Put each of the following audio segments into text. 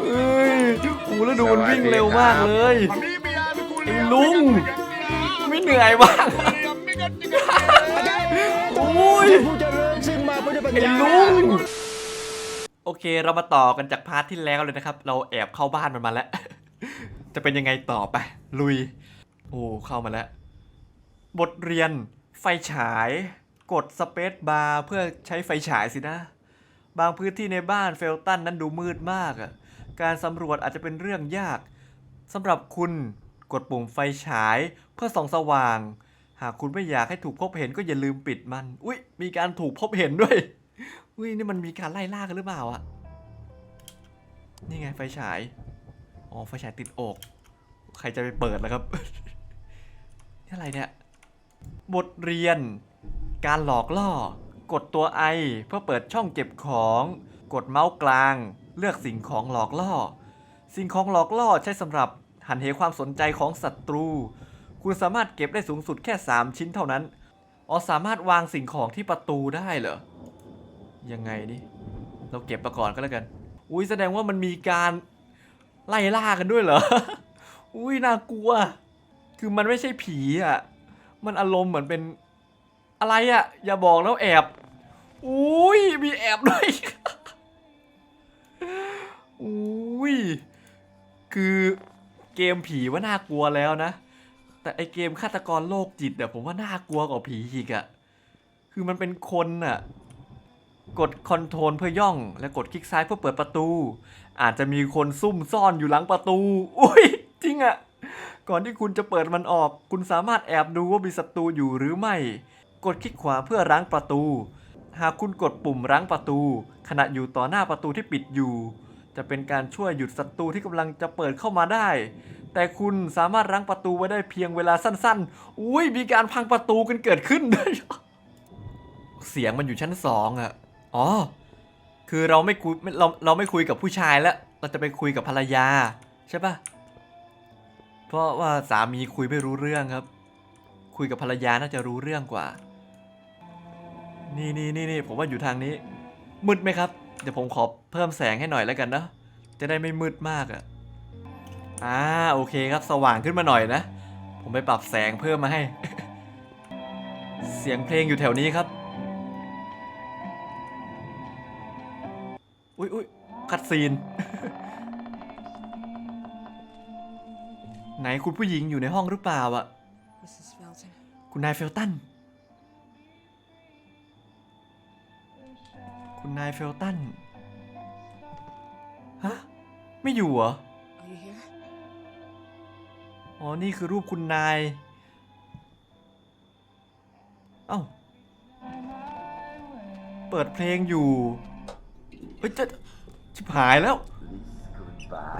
เอ้ยโอ้แล้วดูมันวิ่งเร็วมากเลยไอ้ลุงไม่เหนื่อยบ้างโอ้ยผู้เจริญซึ่งมาเพื่อได้ปัญไอ้ญาลุงโอเคเรามาต่อกันจากพาร์ทที่แล้วเลยนะครับ เราแอบเข้าบ้านมันมาแล้ว จะเป็นยังไงต่อไป ลุย โอ้เข้ามาแล้ว บทเรียนไฟฉาย กดสเปซบาร์เพื่อใช้ไฟฉายสินะ บางพื้นที่ในบ้านเฟลตันนั้นดูมืดมากอะการสำรวจอาจจะเป็นเรื่องยากสำหรับคุณกดปุ่มไฟฉายเพื่อส่องสว่าง หากคุณไม่อยากให้ถูกพบเห็นก็อย่าลืมปิดมัน อุ้ยมีการถูกพบเห็นด้วย อุ้ยนี่มันมีการไล่ล่ากันหรือเปล่าอะนี่ไงไฟฉาย อ๋อไฟฉายติดอก ใครจะไปเปิดล่ะครับ นี่อะไรเนี่ย บทเรียน การหลอกล่อ กดตัวไอเพื่อเปิดช่องเก็บของ กดเมาส์กลาง เลือกสิ่งของหลอกล่อ สิ่งของหลอกล่อใช้สำหรับหันเหความสนใจของศัตรู คุณสามารถเก็บได้สูงสุดแค่ 3 ชิ้นเท่านั้น อ๋อสามารถวางสิ่งของที่ประตูได้เหรอ ยังไงนี่ เราเก็บไปก่อนก็แล้วกัน อุ้ยแสดงว่ามันมีการไล่ล่ากันด้วยเหรอ อุ้ยน่ากลัว คือมันไม่ใช่ผีอะ มันอารมณ์เหมือนเป็นอะไรอะ อย่าบอกแล้วแอบ อุ้ยมีแอบด้วยอุ้ยคือเกมผีว่าน่ากลัวแล้วนะ แต่ไอเกมฆาตกรโรคจิตอะผมว่าน่ากลัวกว่าผีอีกอะคือมันเป็นคนอะกดคอนโทรลเพื่อย่อง และกดคลิกซ้ายเพื่อเปิดประตู อาจจะมีคนซุ่มซ่อนอยู่หลังประตู อุ้ยจริงอะก่อนที่คุณจะเปิดมันออก คุณสามารถแอบดูว่ามีศัตรูอยู่หรือไม่ กดคลิกขวาเพื่อรั้งประตู หากคุณกดปุ่มรั้งประตู ขณะอยู่ต่อหน้าประตูที่ปิดอยู่ จะเป็นการช่วยหยุดศัตรูที่กำลังจะเปิดเข้ามาได้ แต่คุณสามารถรั้งประตูไว้ได้เพียงเวลาสั้นๆ อุ้ยมีการพังประตูกันเกิดขึ้นด้วยเสียงมันอยู่ชั้นสองอะอ๋อ คือเราไม่คุยเราเราไม่คุยกับผู้ชายแล้ว เราจะไปคุยกับภรรยา ใช่ปะเพราะว่าสามีคุยไม่รู้เรื่องครับ คุยกับภรรยาน่าจะรู้เรื่องกว่า นี่นี่นี่นี่ผมว่าอยู่ทางนี้ มืดไหมครับ เดี๋ยวผมขอเพิ่มแสงให้หน่อยแล้วกันนะจะได้ไม่มืดมากอะอ่าโอเคครับสว่างขึ้นมาหน่อยนะ ผมไปปรับแสงเพิ่มมาให้ เสียงเพลงอยู่แถวนี้ครับ อุ้ยอุ้ยคัดซีน ไหนคุณผู้หญิงอยู่ในห้องหรือเปล่าอะคุณนายเฟลตัน คุณนายเฟลตัน ฮะ ไม่อยู่เหรอ Are you here? อ๋อ นี่คือรูปคุณนาย เอ้า เปิดเพลงอยู่ เฮ้ยจะชิบหายแล้ว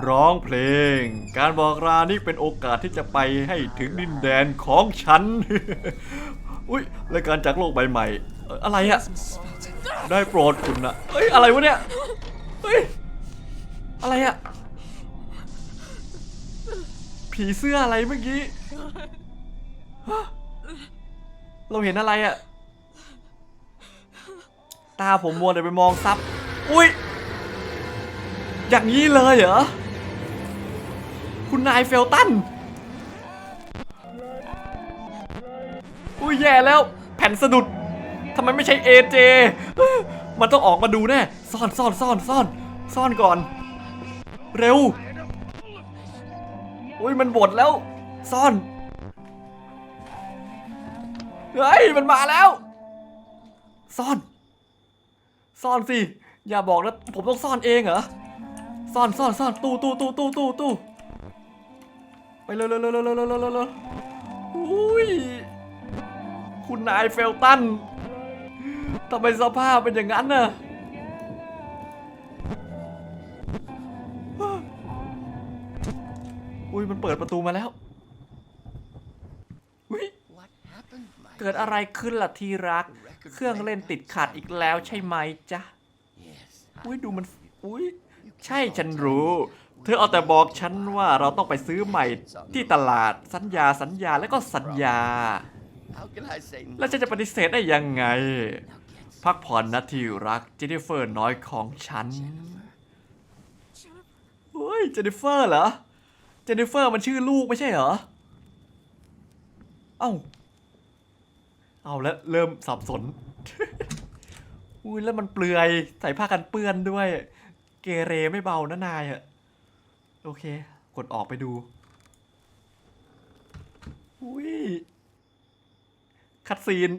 ร้องเพลง การบอกลานี่เป็นโอกาสที่จะไปให้ถึงดินแดนของฉัน อุ้ยรายการจากโลกใบใหม่เอ่ออะไรอะ Mrs. Felton. ได้โปรดคุณนะเฮ้ย อะไรวะเนี่ย เฮ้ย อะไรอะผีเสื้ออะไรเมื่อกี้ เราเห็นอะไรอะตาผมมัวแต่ไปมองซับ อุ้ย อย่างนี้เลยเหรอ คุณนายเฟลตัน อุ้ยแย่แล้ว แผ่นสะดุดำไมไม่ใช่เอเจมันต้องออกมาดูแน่ซ่อนซ่อนซ่อนซ่อนซ่อนก่อน เร็วอุ้ยมันบดแล้ว ซ่อนเฮ้ยมันมาแล้ว ซ่อน ซ่อนสิ อย่าบอกนะผมต้องซ่อนเองเหรอ ซ่อนซ่อนซ่อนตู้ตู้ตู้ตู้ตู้ตู้ไปเร็วเร็วเร็วเร็วเร็วเร็วอุ้ยคุณนายเฟลตัน ทำไมสภาพเป็นอย่างนั้นน่ะอุ้ยมันเปิดประตูมาแล้วอุ้ยเกิดอะไรขึ้นล่ะที่รัก เครื่องเล่นติดขัดอีกแล้วใช่ไหมจ๊ะอุ้ยดูมันอุ้ยใช่ฉันรู้ เธอเอาแต่บอกฉันว่าเราต้องไปซื้อใหม่ที่ตลาดสัญญาสัญญาแล้วก็สัญญา แล้วฉันจะปฏิเสธได้ยังไง พักผ่อนนะที่รักเจนนิเฟอร์น้อยของฉันยเจนนิเฟอร์เหรอ เจนนิเฟอร์มันชื่อลูกไม่ใช่เหรอ เอ้า เอาแล้วเริ่มสับสน อุ้ยแล้วมันเปลือยใส่ผ้ากันเปื้อนด้วย เกเรไม่เบานะนายอะโอเค กดออกไปดู อุ้ยคัดซีน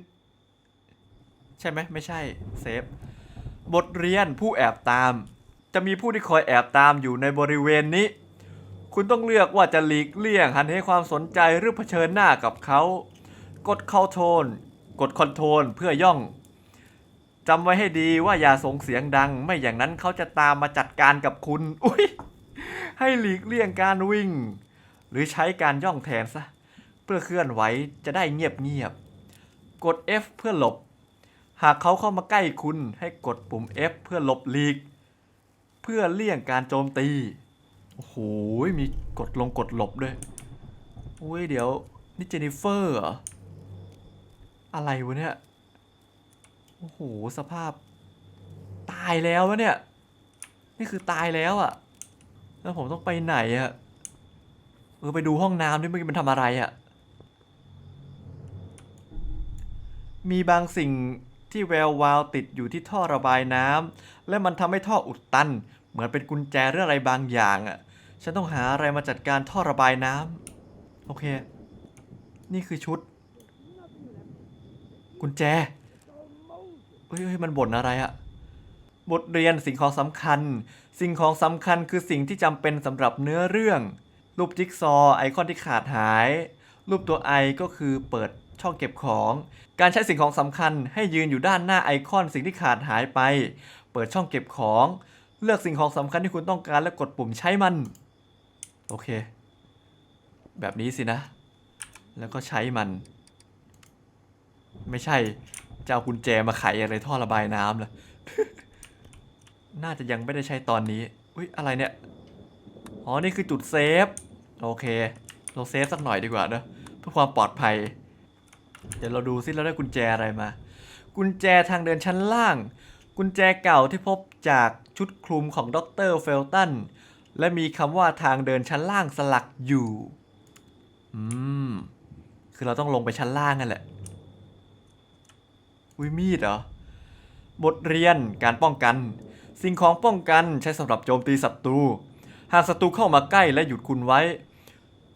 ใช่ไหมไม่ใช่เซฟบทเรียนผู้แอบตาม จะมีผู้ที่คอยแอบตามอยู่ในบริเวณนี้ คุณต้องเลือกว่าจะหลีกเลี่ยงหันให้ความสนใจหรือเผชิญหน้ากับเขา กดเข้าโทน กดคอนโทรลเพื่อย่องจำไว้ให้ดีว่าอย่าส่งเสียงดัง ไม่อย่างนั้นเขาจะตามมาจัดการกับคุณ อุ้ยให้หลีกเลี่ยงการวิ่ง หรือใช้การย่องแทนซะ เพื่อเคลื่อนไหวจะได้เงียบเงียบ กด F เพื่อหลบ หากเขาเข้ามาใกล้คุณให้กดปุ่ม F เพื่อหลบหลีก เพื่อเลี่ยงการโจมตี โอ้โห มีกดลงกดหลบด้วยอุ้ยเดี๋ยว นี่เจนนิเฟอร์เหรอ อะไรวะเนี่ย โอ้โห สภาพ ตายแล้ววะเนี่ย นี่คือตายแล้วอะ่ะ แล้วผมต้องไปไหนอะ่ะเออไปดูห้องน้ำด้วยเมื่อกี้มันทำอะไรอะ่ะ มีบางสิ่ง ที่แวววาวติดอยู่ที่ท่อระบายน้ำและมันทำให้ท่ออุดตัน เหมือนเป็นกุญแจเรื่องอะไรบางอย่างอะ่ะ ฉันต้องหาอะไรมาจัดการท่อระบายน้ำโอเค นี่คือชุด กุญแจเฮ้ยมันบ่นอะไรอะบทเรียนสิ่งของสำคัญ สิ่งของสำคัญคือสิ่งที่จำเป็นสำหรับเนื้อเรื่อง รูปจิ๊กซอไอคอนที่ขาดหาย รูปตัวไอก็คือเปิด ช่องเก็บของ การใช้สิ่งของสำคัญให้ยืนอยู่ด้านหน้าไอคอนสิ่งที่ขาดหายไป เปิดช่องเก็บของ เลือกสิ่งของสำคัญที่คุณต้องการแล้วกดปุ่มใช้มัน โอเค แบบนี้สินะ แล้วก็ใช้มัน ไม่ใช่จะเอากุญแจมาไขอะไรท่อระบายน้ำล่ะน่าจะยังไม่ได้ใช้ตอนนี้ อุ้ยอะไรเนี่ย อ๋อ นี่คือจุดเซฟ โอเค เราเซฟสักหน่อยดีกว่าเนอะเพื่อความปลอดภัย เดี๋ยวเราดูซิเราได้กุญแจอะไรมา กุญแจทางเดินชั้นล่าง กุญแจเก่าที่พบจากชุดคลุมของดรเฟลตันและมีคำว่าทางเดินชั้นล่างสลักอยู่ อืม คือเราต้องลงไปชั้นล่างนั่นแหละ อุ้ยมีดเหรอ บทเรียนการป้องกัน สิ่งของป้องกันใช้สำหรับโจมตีศัตรู หากศัตรูเข้ามาใกล้และหยุดคุณไว้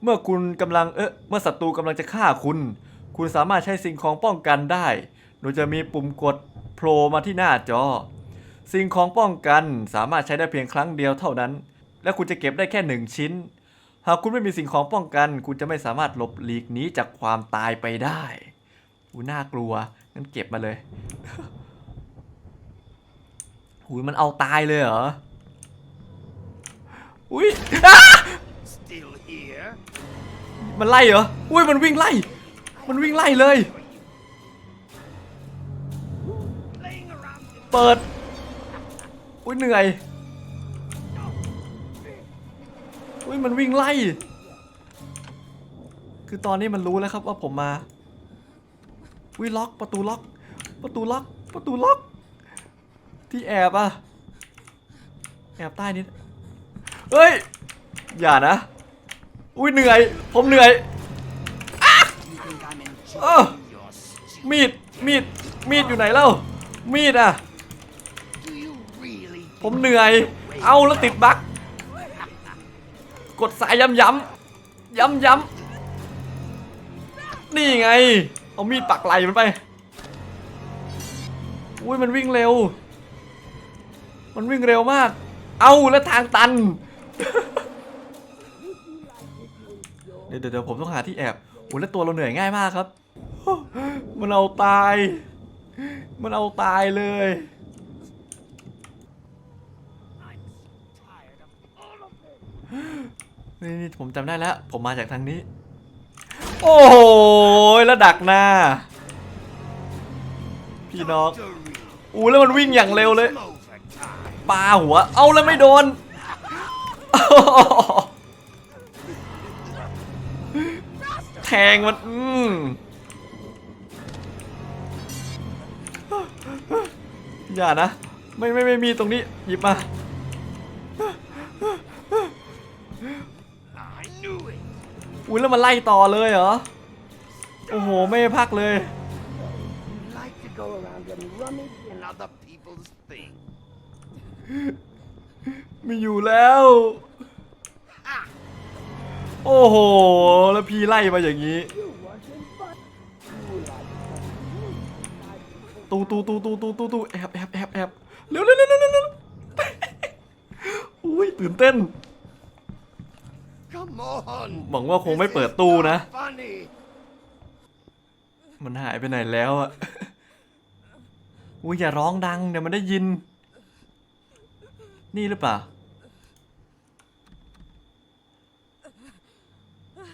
เมื่อคุณกำลังเอ๊ะเมื่อศัตรูกำลังจะฆ่าคุณ คุณสามารถใช้สิ่งของป้องกันได้ โดยจะมีปุ่มกดโผล่มาที่หน้าจอ สิ่งของป้องกันสามารถใช้ได้เพียงครั้งเดียวเท่านั้น และคุณจะเก็บได้แค่หนึ่งชิ้น หากคุณไม่มีสิ่งของป้องกัน คุณจะไม่สามารถหลบหลีกหนีจากความตายไปได้อูน่ากลัวงั้นเก็บมาเลยหุยมันเอาตายเลยเหรออุ้ยอ้า Still here? มันไล่เหรออุ้ยมันวิ่งไล่ มันวิ่งไล่เลย เปิด อุ้ยเหนื่อย อุ้ยมันวิ่งไล่ คือตอนนี้มันรู้แล้วครับว่าผมมา อุ้ยล็อกประตูล็อก ประตูล็อก ประตูล็อก ที่แอบอะแอบใต้นิดเฮ้ย อย่านะ อุ้ยเหนื่อย ผมเหนื่อย I'm enjoying Oh. your stupid มีด มีด มีดอยู่ไหนเล่า มีดอะผมเหนื่อย เอาแล้วติดบั๊กกดสายย้ำย้ำย้ำย้ำนี่ไง เอามีดปักไหลมันไป อุ้ยมันวิ่งเร็ว มันวิ่งเร็วมาก เอาแล้วทางตัน เดี๋ยวเดี๋ยวเดี๋ยวผมต้องหาที่แอบโอ้แล้วตัวเราเหนื่อยง่ายมากครับ มันเอาตาย มันเอาตายเลยนี่นี่ผมจำได้แล้ว ผมมาจากทางนี้ โอ้โหแล้วดักหน้า พี่น้องอู้แล้วมันวิ่งอย่างเร็วเลยปาหัว เอาแล้วไม่โดน แทงมัน อืม อย่านะ ไม่ไม่ไม่มีตรงนี้ หยิบมา อุ้ยแล้วมันไล่ต่อเลยเหรอ โอ้โห ไม่พักเลย ไม่อยู่แล้ว โอ้โห แล้วพี่ไล่มาอย่างนี้ ตูตูตูตูตูตูตูแอบแอบแอบแอบเร็วเร็วเร็วเร็วเร็วอุ้ยตื่นเต้น Come on. หวังว่าคงไม่เปิดตู้นะ มันหายไปไหนแล้วอะอุ้ยอย่าร้องดังเดี๋ยวมันได้ยิน นี่หรือเปล่า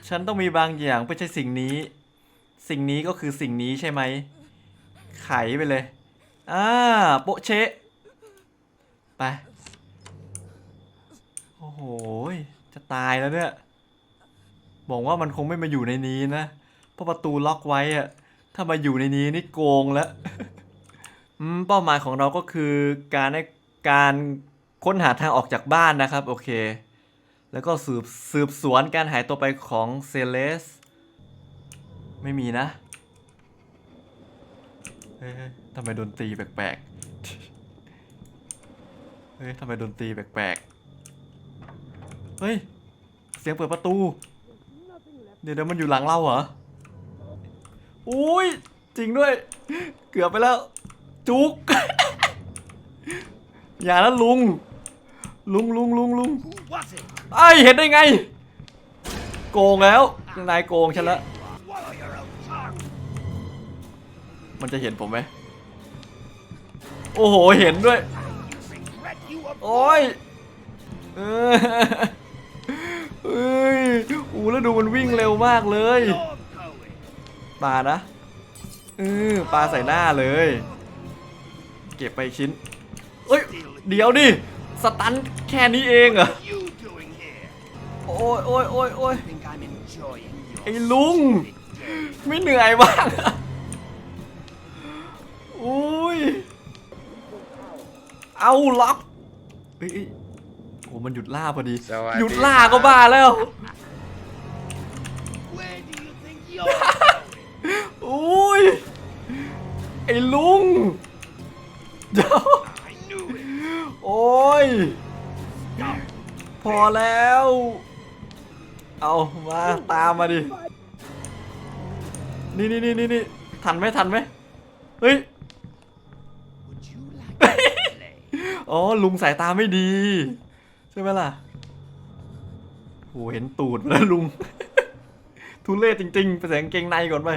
ฉันต้องมีบางอย่างไม่ใช่สิ่งนี้ สิ่งนี้ก็คือสิ่งนี้ใช่ไหม ไขไปเลย อ่า โปะเชะ ไป โอ้โห จะตายแล้วเนี่ย บอกว่ามันคงไม่มาอยู่ในนี้นะ เพราะประตูล็อกไว้อะถ้ามาอยู่ในนี้นี่โกงแล้วอืมเป้าหมายของเราก็คือการให้การค้นหาทางออกจากบ้านนะครับ โอเค แล้วก็สืบสืบสวนการหายตัวไปของเซเลส ไม่มีนะ เฮ้ยเฮ้ยทำไมดนตรีแปลกๆ เฮ้ยทำไมดนตรีแปลกๆ เฮ้ย เสียงเปิดประตู เดี๋ยวเดี๋ยวมันอยู่หลังเราเหรอ อุ้ย จริงด้วย เกือบไปแล้ว จุก อย่านะลุง ลุงลุงลุงลุง Who was it? ไอ้ยเห็นได้ไง โกงแล้วนายโกงฉันละ มันจะเห็นผมไหมโอ้โห เห็นด้วย โอ้ยเออเอ้ยอู้แล้วดูมันวิ่งเร็วมากเลย You're going. ปานะเออปลาใส่หน้าเลย เก็บไปชิ้นเอ้ย เดี๋ยวดิ สตันแค่นี้เองเหรอ โอ้ยโอ้ยโอ้ยโอ้ยไอ้ลุง ไม่เหนื่อยบ้าง เอาล็อกเอ้ยเอ้ยโอ้มันหยุดล่าพอดี สวัสดี หยุดล่าก็บ้าแล้ว Where do you think you're going? อุ้ย ไอ้ลุงเดี๋ยว I knew it. โอ้ย พอแล้ว เอามาตามมาดิ นี่นี่นี่นี่นี่ทันไหมทันไหมเฮ้ย Would you like to play? อ๋อลุงสายตาไม่ดี ใช่ไหมล่ะโหเห็นตูดแล้วลุง ทุเรศจริงๆไปใส่กางเกงในก่อนไป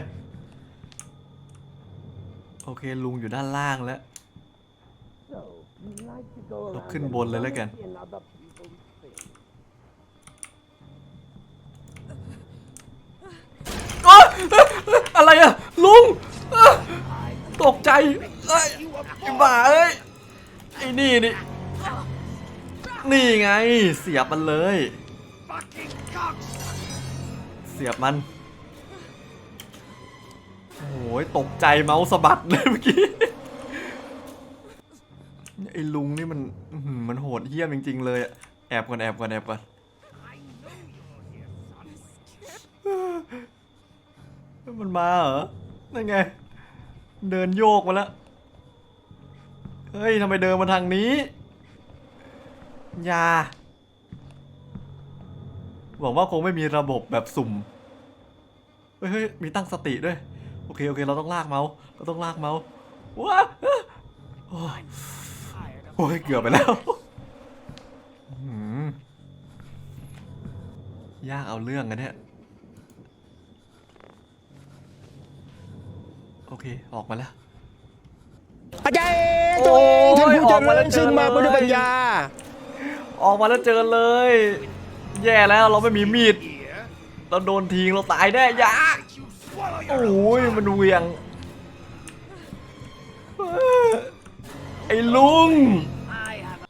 โอเคลุงอยู่ด้านล่างแล้ว เราขึ้นบนเลยแล้วกัน อะไรอะลุง ตกใจไอ้บ้าเอ้ย อ้นี่นี่ นี่ไง เสียบมันเลย เสียบมัน โอ้ยตกใจเมาส์สะบัดเลยเมื่อกี้ ไอ้ลุงนี่มันมันโหดเหี้ยมจริงๆเลยอะแอบก่อนแอบก่อนแอบก่อนมันมาเหรอ นั่นไง เดินโยกมาแล้ว เฮ้ยทำไมเดินมาทางนี้ อยาหวังว่าคงไม่มีระบบแบบสุ่ม เฮ้ยมีตั้งสติด้วย โอเค โอเค เราต้องลากเมาส์เราต้องลากเมาส์ว้าโอ้ยโอ้ยเกือบไปแล้ว ยากเอาเรื่องกันเนี่ยโอเค ออกมาแล้ว อาจารย์ตัวเองท่านผู้เจออกมาแล้ริวญซึ่งมาเจอเลยพุทธปัญญา ออกมาแล้วเจอเลย แย่แล้วเราไม่มีมีด here. เราโดนทิ้งเราตายแน่อยา Make you swallow โอ your ้ own ย tongue. มันเหวียงไอ้ลุง I have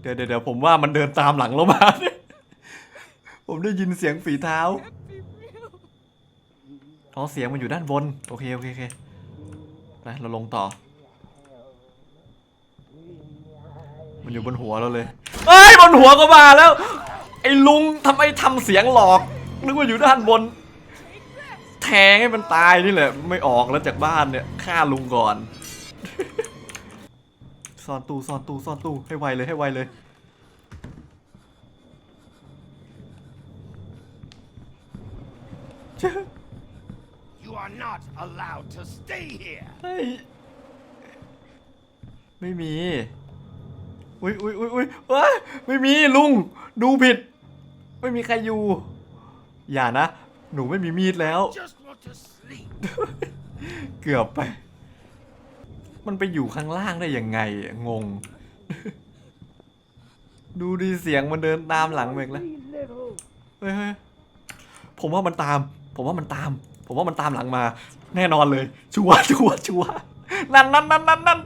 เดี๋ยวเดี๋ยวเดี๋ยวผมว่ามันเดินตามหลังเรามา ผมได้ยินเสียงฝีเท้าอ๋อเสียงมันอยู่ด้านบน โอเค โอเคโอเค ไปเราลงต่อ มันอยู่บนหัวเราเลยเอ้ยบนหัวก็มาแล้ว ไอ้ลุงทำไมทำเสียงหลอกนึกว่าอยู่ด้านบน แทงให้มันตายนี่แหละ ไม่ออกแล้วจากบ้านเนี่ยฆ่าลุงก่อน ซ่อนตู้ซ่อนตู้ซ่อนตู้ให้ไวเลยให้ไวเลย allowed to stay here. เฮ้ยไม่มี อุ้ยอุ้ยอุ้ยอุ้ยเอ้ยไม่มีลุง ดูผิด ไม่มีใครอยู่ อย่านะ หนูไม่มีมีดแล้ว Just want to sleep. เกือบไป มันไปอยู่ข้างล่างได้ยังไงอะงง ดูดีเสียงมันเดินตามหลังเมกแล้ว Three little เฮ้ยเฮ้ยผมว่ามันตาม ผมว่ามันตาม ผมว่ามันตามหลังมา แน่นอนเลย ชัวร์ชัวร์ชัวร์นั่นนั่นนั่นนั่นนั่น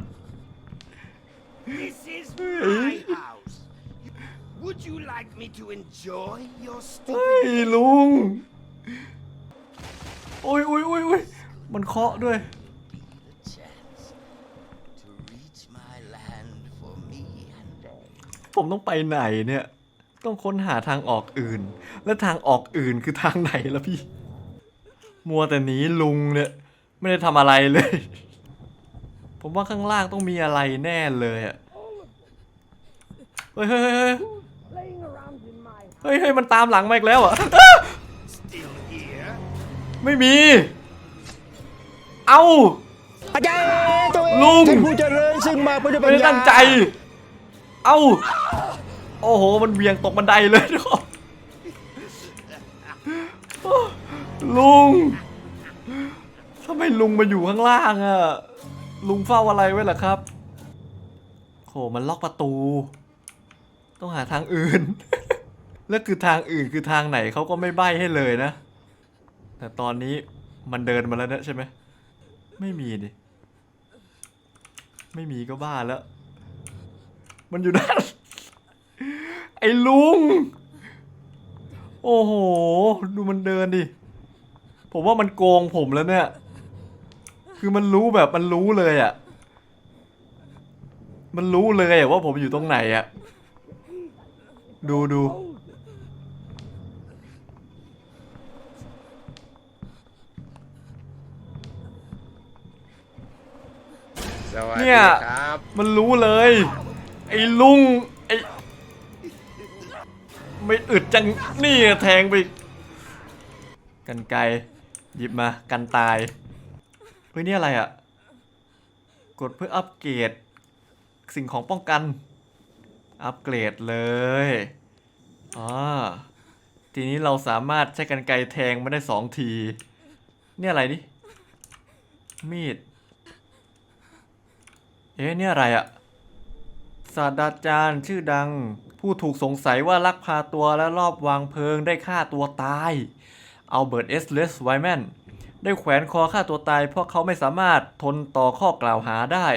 This is my house. Would you like me to enjoy your เฮ้ย stupid ลุง โอ้ยโอ้ยโอ้ยโอ้ยมันเคาะด้วย the chance to reach my land for me and all? ผมต้องไปไหนเนี่ย ต้องค้นหาทางออกอื่น และทางออกอื่นคือทางไหนล่ะพี่ มัวแต่หนีลุงเนี่ย ไม่ได้ทำอะไรเลย ผมว่าข้างล่างต้องมีอะไรแน่เลยอะเฮ้ยเฮ้ยเฮ้ยเฮ้ยเฮ้ยเฮ้ยมันตามหลังมาอีกแล้วอะไม่มี เอ้า อาจารย์ตัวเอลุง ท่านผู้เจริญซึ่งมาเพื่อปัไม่ได้ญาตั้งใจ เอ้า โอ้โห มันเบี่ยงตกบันไดเลยทุกคนลุง ทำไมลุงมาอยู่ข้างล่างอะลุงเฝ้าอะไรไว้ล่ะครับโหมันล็อกประตู ต้องหาทางอื่น แล้วคือทางอื่นคือทางไหนเขาก็ไม่ใบ้ให้เลยนะ แต่ตอนนี้มันเดินมาแล้วเนี่ยใช่ไหม ไม่มีดิ ไม่มีก็บ้าแล้ว มันอยู่ด้านไอ้ลุง โอ้โห ดูมันเดินดิ ผมว่ามันโกงผมแล้วเนี่ย คือมันรู้แบบมันรู้เลยอะ่ะ มันรู้เลยอะว่าผมอยู่ตรงไหนอะ่ะ ดูดูสวัสเนี่ดีย ครับ มันรู้เลย ไอ้ลุงไอ้ไม่อึดจังนี่แทงไป กันไกลหยิบมากันตาย เฮ้ยนี่อะไรอะ่ะ กดเพื่ออัปเกรด สิ่งของป้องกัน อัปเกรดเลยอ่าทีนี้เราสามารถใช้กันไกลแทงมาได้สองที เนี่ยอะไรนี่มีด เอ๊ะเนี่ยอะไรอะศาสตราจารย์ชื่อดัง ผู้ถูกสงสัยว่าลักพาตัวและรอบวางเพลิงได้ฆ่าตัวตายอัลเบิร์ตเอสเลสไวแมน ได้แขวนคอฆ่าตัวตาย เพราะเขาไม่สามารถทนต่อข้อกล่าวหาได้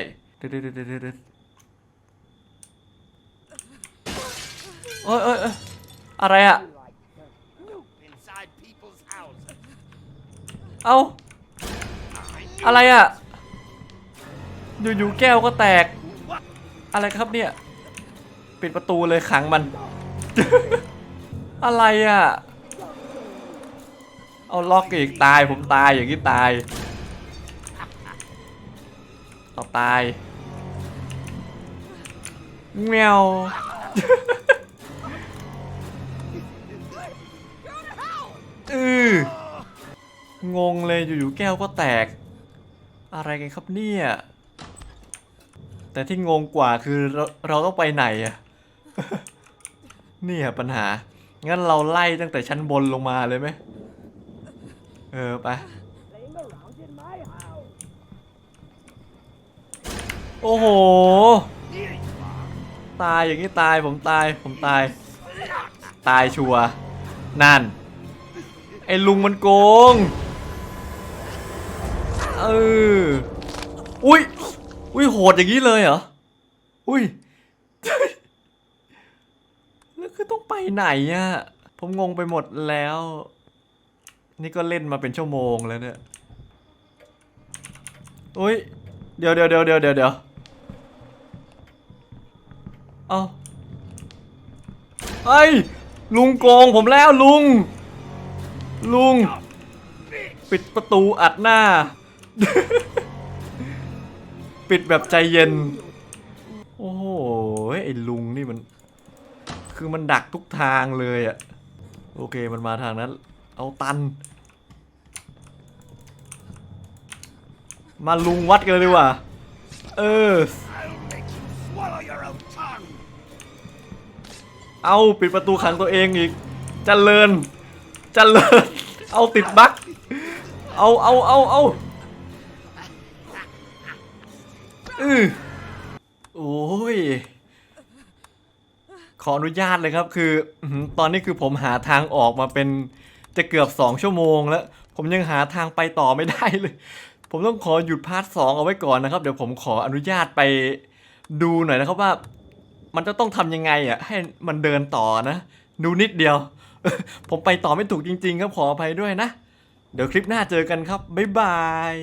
เอ้ยโอ้ยอ้ยอะไรอะเอ้าอะไรอะอยู่ๆแก้วก็แตก อะไรครับเนี่ย ปิดประตูเลยขังมัน อะไรอะ่ะ เอาล็อกอีกตายผมตายอย่างนี้ตายเอาตายแมวอืองงเลยอยู่ๆแก้วก็แตก อะไรกันครับเนี่ย แต่ที่งงกว่าคือเราเราต้องไปไหนอะเนี่ยปัญหา งั้นเราไล่ตั้งแต่ชั้นบนลงมาเลยไหม เออไป โอ้โห ตายอย่างนี้ตายผมตายผมตาย ตายชัวนั่น ไอ้ลุงมันโกง เออ อุ้ย อุ้ยโหดอย่างนี้เลยเหรอ อุ้ย แล้วคือต้องไปไหนอะผมงงไปหมดแล้ว นี่ก็เล่นมาเป็นชั่วโมงแล้วเนี่ยอุ้ย เดี๋ยวเดี๋ยวเดี๋ยวเดี๋ยวเดี๋ยวเดี๋ยวเอาเฮ้ยลุงโกงผมแล้วลุง ลุง ปิดประตูอัดหน้า ปิดแบบใจเย็น โอ้โหไอ้ลุงนี่มัน คือมันดักทุกทางเลยอะโอเคมันมาทางนั้น เอาตัน มาลุงวัดกันเลยดีกว่า เออ เอาปิดประตูขังตัวเองอีกจเจริญจเจริญ เอาติดบั๊กเอาเอาเอาเอาอือโอ้ย ขออนุญาตเลยครับคือ ตอนนี้คือผมหาทางออกมาเป็น จะเกือบสองชั่วโมงแล้ว ผมยังหาทางไปต่อไม่ได้เลย ผมต้องขอหยุดพาร์ทสองเอาไว้ก่อนนะครับ เดี๋ยวผมขออนุญาตไปดูหน่อยนะครับว่า มันจะต้องทำยังไงอะให้มันเดินต่อนะ ดูนิดเดียว ผมไปต่อไม่ถูกจริง ๆ ครับขออภัยด้วยนะ เดี๋ยวคลิปหน้าเจอกันครับบ๊ายบาย